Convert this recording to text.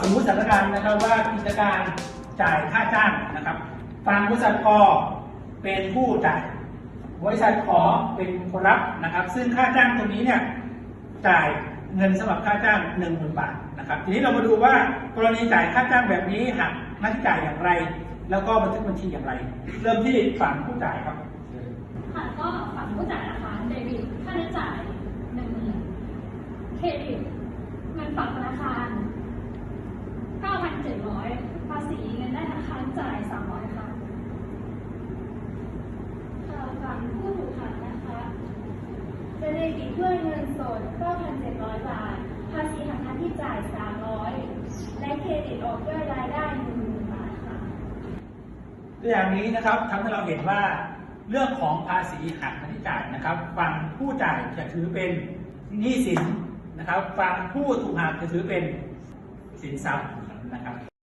สมมติสถานการณ์นะครับว่ากิจการจ่ายค่าจ้างนะครับฝั่งบริษัทกเป็นผู้จ่ายบริษัทขอเป็นคนรับนะครับ ซึ่งค่าจ้างตรงนี้เนี่ยจ่ายเงินสำหรับค่าจ้าง1 0,000บาทนะครับ ทีนี้เรามาดูว่ากรณีจ่ายค่าจ้างแบบนี้หักน้าที่จ่ายอย่างไร แล้วก็บันทึกบัญชีอย่างไร เริ่มที่ฝั่งผู้จ่ายครับค่ะก็ฝั่งผู้จ่ายนะคะเดบิตค่าใช้จ่ายหนึ่งหมื่นเครดิตเงินฝากธนาคาร9,700ภาษีเงินได้ธนาคารจ่าย300ค่ะค่ะฝั่งผู้ถูกหักนะคะ จะเดบิตด้วยเงินสด 9,700 บาท ภาษีหักหน้าที่จ่าย 300 และเครดิตออกด้วยรายได้10,000บาทค่ะตัวอย่างนี้นะครับทำให้เราเห็นว่าเรื่องของภาษีหักค่าใช้จ่ายนะครับฝั่งผู้จ่ายจะถือเป็นหนี้สินนะครับฝั่งผู้ถูกหักจะถือเป็นสินทรัพย์นะครับ